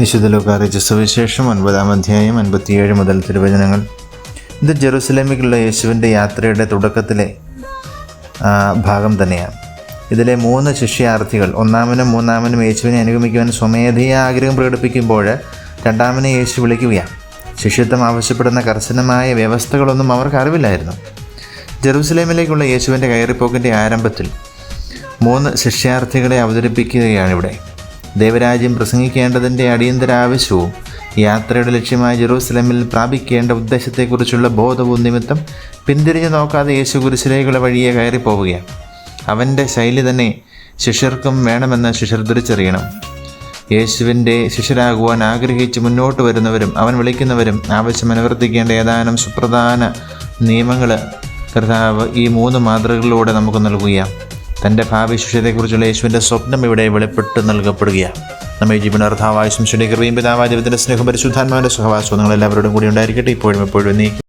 വിശുദ്ധ ലോകാറിച്ച സുവിശേഷം ഒൻപതാം അധ്യായം അൻപത്തിയേഴ് മുതൽ തിരുവചനങ്ങൾ. ഇത് ജെറുസലേമിലുള്ള യേശുവിന്റെ യാത്രയുടെ തുടക്കത്തിലെ ഭാഗം തന്നെയാണ്. ഇതിലെ മൂന്ന് ശിഷ്യാർത്ഥികൾ ഒന്നാമനും മൂന്നാമനും യേശുവിനെ അനുഗമിക്കുവാൻ സ്വമേധയാ ആഗ്രഹം പ്രകടിപ്പിക്കുമ്പോൾ രണ്ടാമനെ യേശു വിളിക്കുകയാണ്. ശിഷ്യത്വം ആവശ്യപ്പെടുന്ന കർശനമായ വ്യവസ്ഥകളൊന്നും അവർക്ക് അറിവില്ലായിരുന്നു. ജെറൂസലേമിലേക്കുള്ള യേശുവിന്റെ കയറിപ്പോക്കിന്റെ ആരംഭത്തിൽ മൂന്ന് ശിഷ്യാർത്ഥികളെ അവതരിപ്പിക്കുകയാണിവിടെ ദേവരാജ്യം പ്രസംഗിക്കേണ്ടതിന്റെ അടിയന്തര ആവശ്യവും യാത്രയുടെ ലക്ഷ്യമായ ജെറൂസലമിൽ പ്രാപിക്കേണ്ട ഉദ്ദേശത്തെക്കുറിച്ചുള്ള ബോധവും നിമിത്തം പിന്തിരിഞ്ഞു നോക്കാതെ യേശു കുരിശിലേക്കുള്ള വഴിയെ കയറിപ്പോവുകയാണ്. അവന്റെ ശൈലി തന്നെ ശിഷ്യർക്കും വേണമെന്ന് ശിഷ്യർ തിരിച്ചറിയണം. യേശുവിന്റെ ശിഷ്യരാകുവാൻ ആഗ്രഹിച്ച് മുന്നോട്ട് വരുന്നവരും അവൻ വിളിക്കുന്നവരും ആവശ്യം അനുവർത്തിക്കേണ്ട ഏതാനും സുപ്രധാന നിയമങ്ങൾ കർത്താവ് ഈ മൂന്ന് മാതൃകകളിലൂടെ നമുക്ക് നൽകുകയാണ്. തന്റെ ഭാവി ശിഷ്യതയെക്കുറിച്ചുള്ള യേശുവിന്റെ സ്വപ്നം ഇവിടെ വെളിപ്പെട്ട് നൽകപ്പെടുകയാണ്. നമ്മെ ജീവനാർത്ഥാവായ ശംശയുടെ കൃപയും പിതാവായ ദൈവത്തിന്റെ സ്നേഹം പരിശുദ്ധാത്മാവിന്റെ സഹവാസവും നിങ്ങളെല്ലാവരോടും കൂടി ഉണ്ടായിരിക്കട്ടെ. ഇപ്പോഴും എപ്പോഴും നീക്കും